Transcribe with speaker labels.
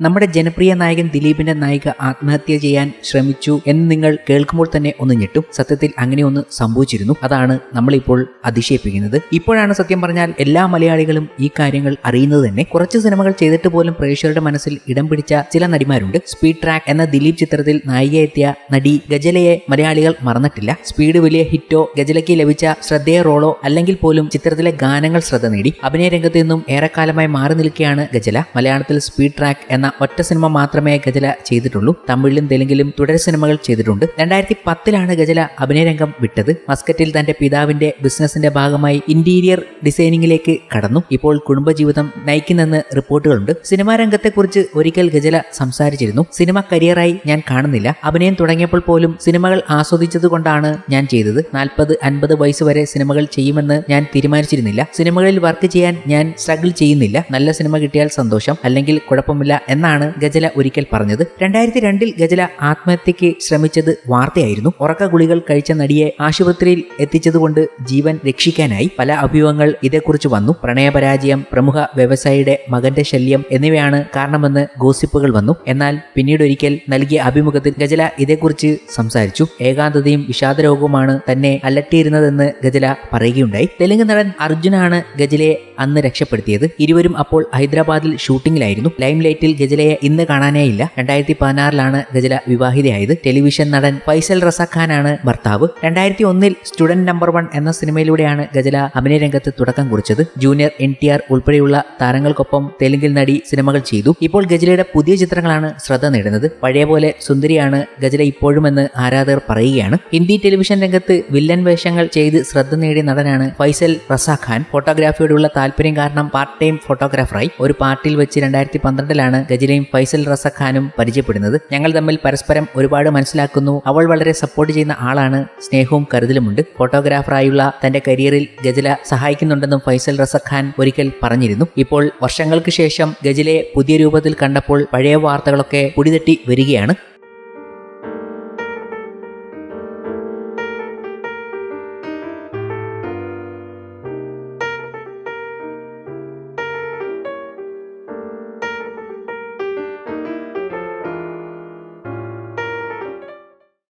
Speaker 1: നമ്മുടെ ജനപ്രിയ നായകൻ ദിലീപിന്റെ നായിക ആത്മഹത്യ ചെയ്യാൻ ശ്രമിച്ചു എന്ന് നിങ്ങൾ കേൾക്കുമ്പോൾ തന്നെ ഒന്ന് ഞെട്ടും. സത്യത്തിൽ അങ്ങനെ ഒന്ന് സംഭവിച്ചിരുന്നു. അതാണ് നമ്മളിപ്പോൾ അതിശയിപ്പിക്കുന്നത്. ഇപ്പോഴാണ് സത്യം പറഞ്ഞാൽ എല്ലാ മലയാളികളും ഈ കാര്യങ്ങൾ അറിയുന്നത് തന്നെ. കുറച്ച് സിനിമകൾ ചെയ്തിട്ട് പോലും പ്രേക്ഷകരുടെ മനസ്സിൽ ഇടം പിടിച്ച ചില നടിമാരുണ്ട്. സ്പീഡ് ട്രാക്ക് എന്ന ദിലീപ് ചിത്രത്തിൽ നായികയെത്തിയ നടി ഗജലയെ മലയാളികൾ മറന്നിട്ടില്ല. സ്പീഡ് വലിയ ഹിറ്റോ ഗജലയ്ക്ക് ലഭിച്ച ശ്രദ്ധേയ റോളോ അല്ലെങ്കിൽ പോലും ചിത്രത്തിലെ ഗാനങ്ങൾ ശ്രദ്ധ നേടി. അഭിനയ രംഗത്ത് നിന്നും ഏറെക്കാലമായി മാറി നിൽക്കുകയാണ് ഗജല. മലയാളത്തിൽ സ്പീഡ് ട്രാക്ക് എന്ന ഒറ്റ സിനിമ മാത്രമേ ഗജല ചെയ്തിട്ടുള്ളൂ. തമിഴിലും തെലുങ്കിലും തുടർ സിനിമകൾ ചെയ്തിട്ടുണ്ട്. രണ്ടായിരത്തി പത്തിലാണ് ഗജല അഭിനയരംഗം വിട്ടത്. മസ്കറ്റിൽ തന്റെ പിതാവിന്റെ ബിസിനസിന്റെ ഭാഗമായി ഇന്റീരിയർ ഡിസൈനിങ്ങിലേക്ക് കടന്നു. ഇപ്പോൾ കുടുംബജീവിതം നയിക്കുന്നെന്ന് റിപ്പോർട്ടുകളുണ്ട്. സിനിമാ രംഗത്തെക്കുറിച്ച് ഒരിക്കൽ ഗജല സംസാരിച്ചിരുന്നു. സിനിമ കരിയറായി ഞാൻ കാണുന്നില്ല. അഭിനയം തുടങ്ങിയപ്പോൾ പോലും സിനിമകൾ ആസ്വദിച്ചതുകൊണ്ടാണ് ഞാൻ ചെയ്തത്. നാൽപ്പത് അൻപത് വയസ്സ് വരെ സിനിമകൾ ചെയ്യുമെന്ന് ഞാൻ തീരുമാനിച്ചിരുന്നില്ല. സിനിമകളിൽ വർക്ക് ചെയ്യാൻ ഞാൻ സ്ട്രഗിൾ ചെയ്യുന്നില്ല. നല്ല സിനിമ കിട്ടിയാൽ സന്തോഷം. അല്ലെങ്കിൽ കുഴപ്പമില്ല എന്നാണ് ഗജല ഒരിക്കൽ പറഞ്ഞത്. രണ്ടായിരത്തി രണ്ടിൽ ഗജല ആത്മഹത്യക്ക് ശ്രമിച്ചത് വാർത്തയായിരുന്നു. ഉറക്ക ഗുളികൾ കഴിച്ച നടിയെ ആശുപത്രിയിൽ എത്തിച്ചതുകൊണ്ട് ജീവൻ രക്ഷിക്കാനായി പല അഭ്യൂഹങ്ങൾ ഇതേക്കുറിച്ച് വന്നു. പ്രണയപരാജയം പ്രമുഖ വ്യവസായിയുടെ മകന്റെ ശല്യം എന്നിവയാണ് കാരണമെന്ന് ഗോസിപ്പുകൾ വന്നു. എന്നാൽ പിന്നീട് ഒരിക്കൽ നൽകിയ അഭിമുഖത്തിൽ ഗജല ഇതേക്കുറിച്ച് സംസാരിച്ചു. ഏകാന്തതയും വിഷാദരോഗവുമാണ് തന്നെ അലട്ടിയിരുന്നതെന്ന് ഗജല പറയുകയുണ്ടായി. തെലുങ്ക് നടൻ അർജുനാണ് ഗജലയെ അന്ന് രക്ഷപ്പെടുത്തിയത്. ഇരുവരും അപ്പോൾ ഹൈദരാബാദിൽ ഷൂട്ടിംഗിലായിരുന്നു ലൈം ലൈറ്റിൽ ഗജലയെ ഇന്ന് കാണാനേയില്ല രണ്ടായിരത്തി പതിനാറിലാണ് ഗജല വിവാഹിതയായത്. ടെലിവിഷൻ നടൻ ഫൈസൽ റസാഖാനാണ് ഭർത്താവ്. രണ്ടായിരത്തി ഒന്നിൽ സ്റ്റുഡന്റ് നമ്പർ വൺ എന്ന സിനിമയിലൂടെയാണ് ഗജല അഭിനയ രംഗത്ത് തുടക്കം കുറിച്ചത്. ജൂനിയർ എൻ ടി ആർ ഉൾപ്പെടെയുള്ള താരങ്ങൾക്കൊപ്പം തെലുങ്കിൽ നടി സിനിമകൾ ചെയ്തു. ഇപ്പോൾ ഗജലയുടെ പുതിയ ചിത്രങ്ങളാണ് ശ്രദ്ധ നേടുന്നത്. പഴയ പോലെ സുന്ദരിയാണ് ഗജല ഇപ്പോഴുമെന്ന് ആരാധകർ പറയുകയാണ്. ഹിന്ദി ടെലിവിഷൻ രംഗത്ത് വില്ലൻ വേഷങ്ങൾ ചെയ്ത് ശ്രദ്ധ നേടിയ നടനാണ് ഫൈസൽ റസാഖാൻ. ഫോട്ടോഗ്രാഫിയോടുള്ള താല്പര്യം കാരണം പാർട്ട് ടൈം ഫോട്ടോഗ്രാഫറായി. ഒരു പാർട്ടിയിൽ വെച്ച് രണ്ടായിരത്തി പന്ത്രണ്ടിലാണ് ഗജലയും ഫൈസൽ റസഖാനും പരിചയപ്പെടുന്നത്. ഞങ്ങൾ തമ്മിൽ പരസ്പരം ഒരുപാട് മനസ്സിലാക്കുന്നു. അവൾ വളരെ സപ്പോർട്ട് ചെയ്യുന്ന ആളാണ് സ്നേഹവും കരുതലുമുണ്ട്. ഫോട്ടോഗ്രാഫറായുള്ള തന്റെ കരിയറിൽ ഗജല സഹായിക്കുന്നുണ്ടെന്നും ഫൈസൽ റസഖാൻ ഒരിക്കൽ പറഞ്ഞിരുന്നു. ഇപ്പോൾ വർഷങ്ങൾക്ക് ശേഷം ഗജലയെ പുതിയ രൂപത്തിൽ കണ്ടപ്പോൾ പഴയ വാർത്തകളൊക്കെ പുടിതട്ടി വരികയാണ്.